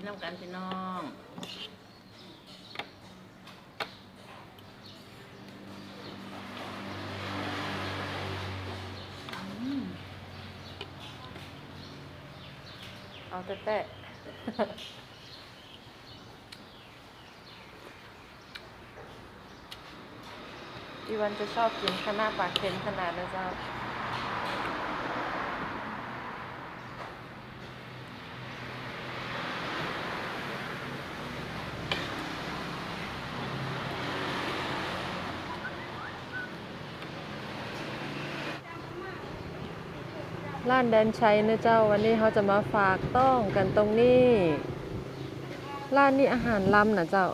นน้ำกันพี่น้องเอาแต่แต่อีวันจะชอบกินข้าวหน้าปลาเค็มขนาดนะเจ้า ร้านแดนชัยนะเจ้าวันนี้เขาจะมาฝากต้องกันตรงนี้ร้านนี้อาหารล้ำนะเจ้า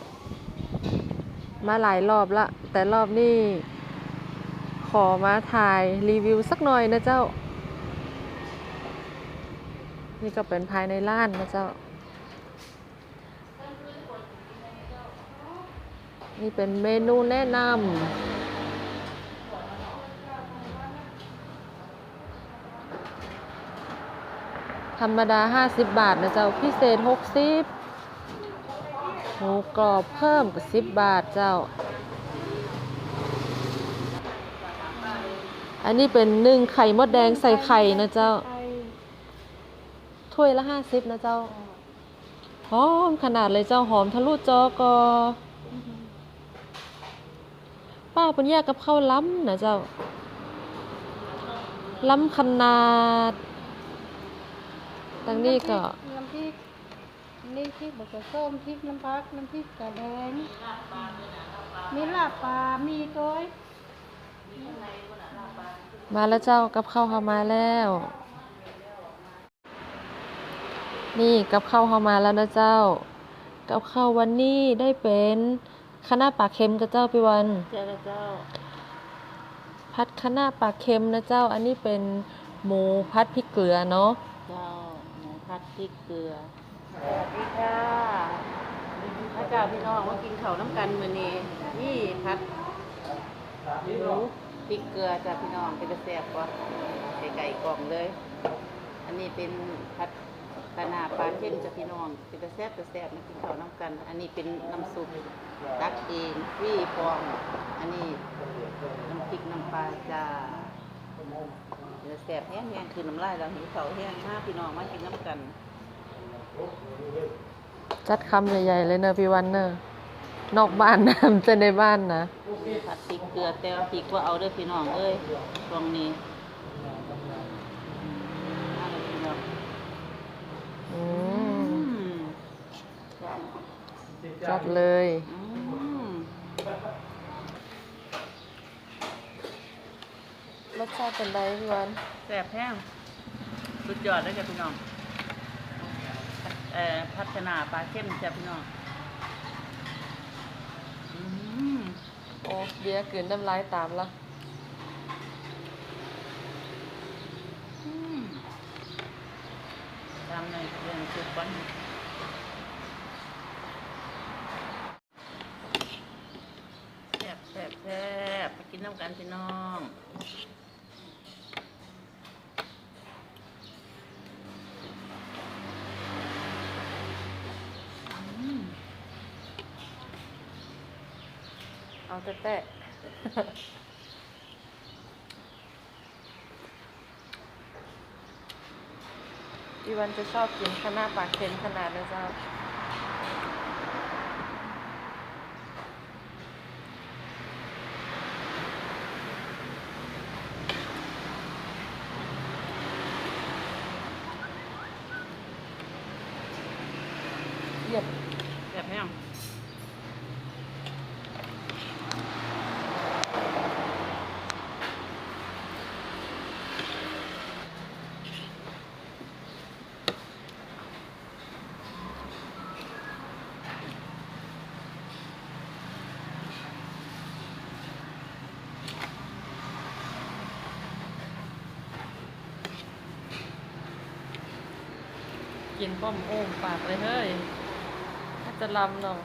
มาหลายรอบละ แต่รอบนี้ขอมาถ่ายรีวิวสักหน่อยนะเจ้า นี่ก็เป็นภายในร้านนะเจ้า นี่เป็นเมนูแนะนำ ธรรมดา 50 บาทนะเจ้าพิเศษ 60หมูกรอบเพิ่มกับ 10 บาทเจ้า อันนี้เป็นนึ่งไข่มดแดงใส่ไข่นะเจ้า ถ้วยละ 50 นะเจ้าหอมขนาดเลยเจ้าหอมทะลุจอกอป้าเป็นแยกกับข้าวล้ำนะเจ้า ล้ำขนาด ทางนี้ก็ น้ำพริกนี่พริกบกกระส้มพริกน้ำพักน้ำพริกกระแดงมีลาบปลา มีก้อยมาแล้วเจ้ากับข้าวเข้ามาแล้ว นี่กับข้าวเข้ามาแล้วนะเจ้า กับข้าววันนี้ได้เป็นคะน้าปลาเค็มกับเจ้าพี่วันเจ้าเจ้าพัดคะน้าปลาเค็มนะเจ้า อันนี้เป็นหมูพัดพริกเกลือเนาะ เจ้าหมูผัดพริกเกลือ สวัสดีค่ะพระเจ้าพี่น้องมากินข้าวน้ำกันมื้อนี้นี่ผัดหมูพริกเกลือจ้ะพี่น้องเป็นจะแซ่บกว่าไก่ไก่กล่องเลย อันนี้เป็นผัดกะนาปลาเค็มจ้ะพี่น้องเป็นจะแซ่บจะแซ่บมากินข้าวน้ำกัน อันนี้เป็นน้ำซุปตักเองวี่ฟอง อันนี้น้ำพริกน้ำปลาจ้า ดี๋ยวแสบแห้งแห้งคือน้ำลายเราหิวเขาวแห้งมากพี่น้องมากินน้ำกันจัดคำใหญ่ๆเลยเนอะพี่วันเนอะนอกบ้านนะมันจะในบ้านนะผัดพริกเกลือแต่ว่าพริกว่าเอาเด้อพี่น้องเอ้ยตรงนี้มาเลยพี่น้องอือืมมจัดเลย อืม รสชาติเป็นไรพี่วันแสบแห้งสุดยอดเลยจ้ะพี่น้องเอ่อพัฒนาปลาเข้มจ้ะพี่น้องอืมโอ้เบียร์กลืนน้ำลายตามละอืมตามในเรื่องสุกก่อนแซ่บแซ่บแซ่บไปกินน้ำกันพี่น้อง เอาแต่แต่อีวันจะชอบกินข้าวหน้าปลาเค็มขนาดนะเจ้าเหยียบแซ่บแห้ง กินป้อมโอ่งปากเลยเฮ้ยถ้าจะลำเนาะ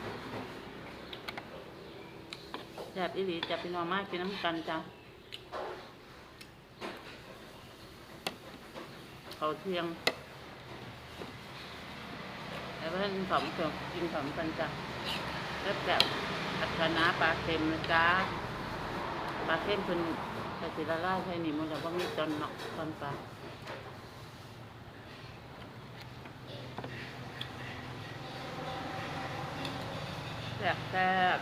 แซ่บอีหลีจับพี่น้องมากกินน้ำกันจ้ะเขาเที่ยงแล้วเพื่อนสองคนกินสองกันจ้ะเริ่มแบบผัดคะน้าปลาเค็มนะจ๊ะปลาเค็มเป็นใส่สีละลาใส่หนีมันแล้วก็มีตอนเนาะตอนปลา แซ่บแซ่บ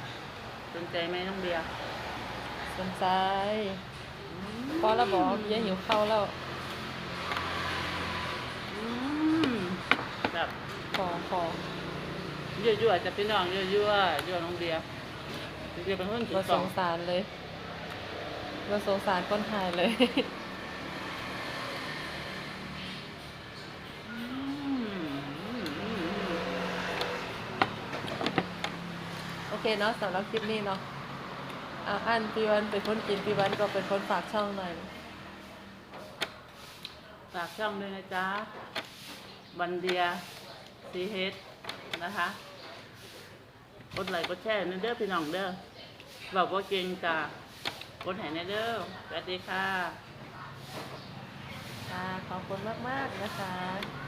สนใจไหมน้องเบียร์สนใจพอแล้วบอกเบียร์หิวข้าวแล้วอืมแบบขอขอยั่วๆจะพี่น้องยั่วๆยั่วน้องเบียร์เบียร์เป็นคนกินมาสสองงสารเลยมาสงสารคนไทยเลย อืมอืมอืม โอเค เนาะสำหรับคลิปนี้เนาะอะอันพี่วันเป็นคนกินพี่วันก็เป็นคนฝากช่องหน่อย ฝากช่องด้วยนะจ๊ะบันเดียซีเฮดนะคะกดไลค์กดแชร์ในเด้อพี่น้องเด้อบอกว่าเก่งจ้ะกดแห่ในเด้อสวัสดีค่ะ ค่ะ ขอบคุณมาก ๆ นะคะ